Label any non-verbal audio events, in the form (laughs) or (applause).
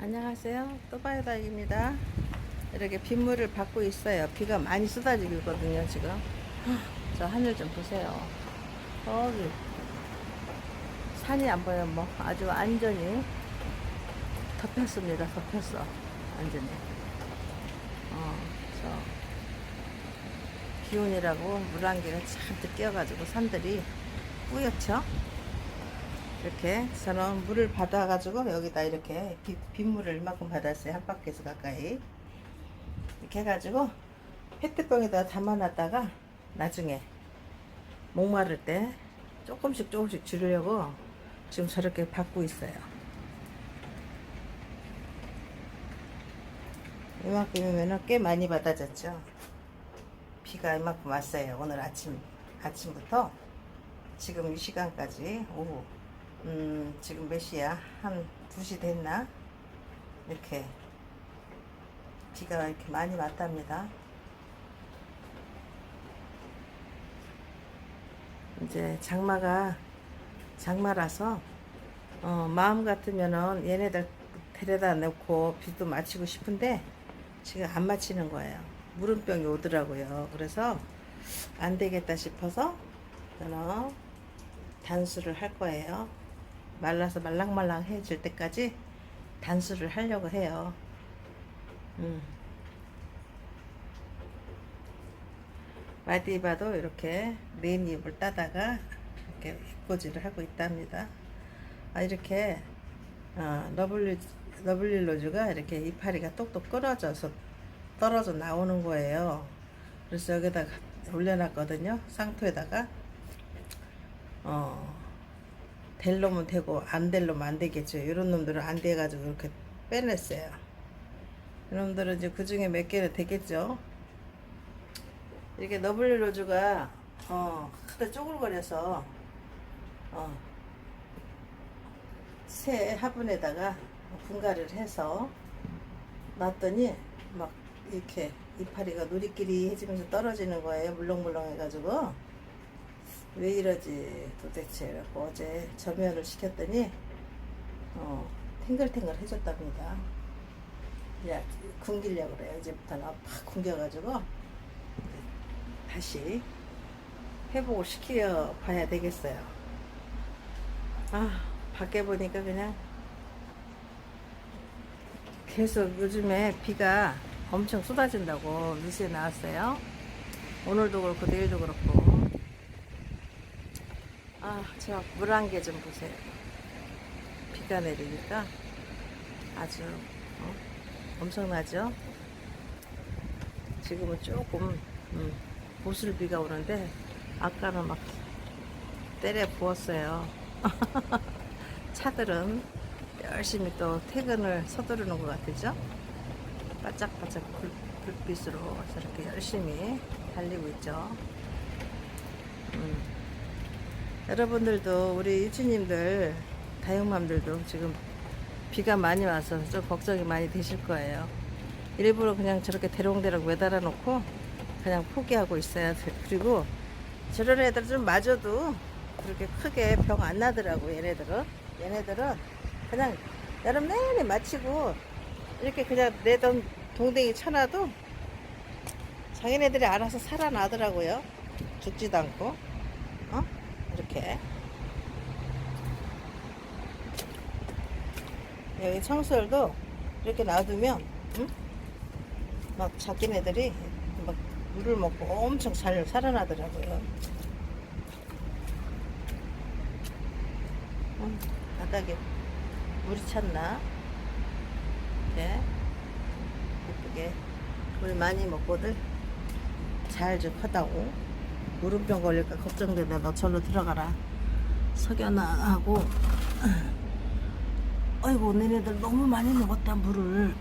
안녕하세요. 또바이다입니다. 이렇게 빗물을 받고 있어요. 비가 많이 쏟아지고 있거든요, 지금. 저 하늘 좀 보세요. 저기 산이 안 보여, 뭐 아주 완전히 덮였습니다. 덮였어, 완전히. 어, 저 기온이라고 물안개가 잔뜩 끼어가지고 산들이 뿌옇죠? 이렇게 저는 물을 받아가지고 여기다 이렇게 비, 빗물을 이만큼 받았어요. 한 바퀴에서 가까이. 이렇게 해가지고 페트병에다 담아놨다가 나중에 목마를 때 조금씩 조금씩 줄이려고 지금 저렇게 받고 있어요. 이만큼이면 꽤 많이 받아졌죠. 비가 이만큼 왔어요. 오늘 아침 아침부터. 지금 이 시간까지 오후 음, 지금 몇 시야? 한 2시 됐나? 이렇게 비가 이렇게 많이 왔답니다. 이제 장마가 장마라서 어, 마음 같으면은 얘네들 데려다 놓고 비도 마치고 싶은데 지금 안 마치는 거예요. 물음병이 오더라고요. 그래서 안 되겠다 싶어서 저는 단수를 할 거예요. 말라서 말랑말랑해질 때까지 단수를 하려고 해요. 음. 마디바도 이렇게 네잎을 따다가 이렇게 입고지를 하고 있답니다. 아, 이렇게 어, 러블리, 러블릴로즈가 이렇게 이파리가 똑똑 끊어져서 떨어져 나오는 거예요. 그래서 여기다가 올려놨거든요. 상토에다가 어, 될 놈은 되고 안 될 놈은 안 되겠죠. 이런 놈들은 안 돼가지고 이렇게 빼냈어요. 이놈들은 이제 그 중에 몇 개는 되겠죠. 이렇게 너블리 로즈가 어, 크다 쪼글거려서 어, 새 화분에다가 분갈이를 해서 놨더니 막 이렇게 이파리가 누리끼리 해지면서 떨어지는 거예요. 물렁물렁 해가지고 왜 이러지 도대체 그래갖고 어제 점연을 시켰더니 어, 탱글탱글 해줬답니다. 이제 굶기려고 그래요. 이제부터는 팍 굶겨가지고 다시 회복을 시켜 봐야 되겠어요. 아 밖에 보니까 그냥 계속 요즘에 비가 엄청 쏟아진다고 뉴스에 나왔어요. 오늘도 그렇고 내일도 그렇고 아, 저 물안개 좀 보세요. 비가 내리니까 아주 어, 엄청나죠? 지금은 조금 음, 보슬비가 오는데 아까는 막 때려 부었어요. (laughs) 차들은 열심히 또 퇴근을 서두르는 것 같으죠? 바짝바짝 불, 불빛으로 저렇게 열심히 달리고 있죠. 음. 여러분들도 우리 유치님들 다육맘들도 지금 비가 많이 와서 좀 걱정이 많이 되실 거예요. 일부러 그냥 저렇게 대롱대롱 매달아 놓고 그냥 포기하고 있어요. 그리고 저런 애들 좀 맞아도 그렇게 크게 병 안 나더라고 얘네들은. 얘네들은 그냥 여름 내내 마치고 이렇게 그냥 내 동, 동댕이 쳐놔도 자기네들이 알아서 살아나더라고요. 죽지도 않고. 어? 이렇게 여기 청설도 이렇게 놔두면 응? 막 자기네들이 막 물을 먹고 엄청 잘 살아나더라고요. 응, 바닥에 물이 찼나? 이렇게 예쁘게 물 많이 먹고들 잘 좀 하다고 무릎병 걸릴까 걱정되네. 너 절로 들어가라. 석연아 하고, (clears throat) 아이고, 너네들 너무 많이 먹었다, 물을.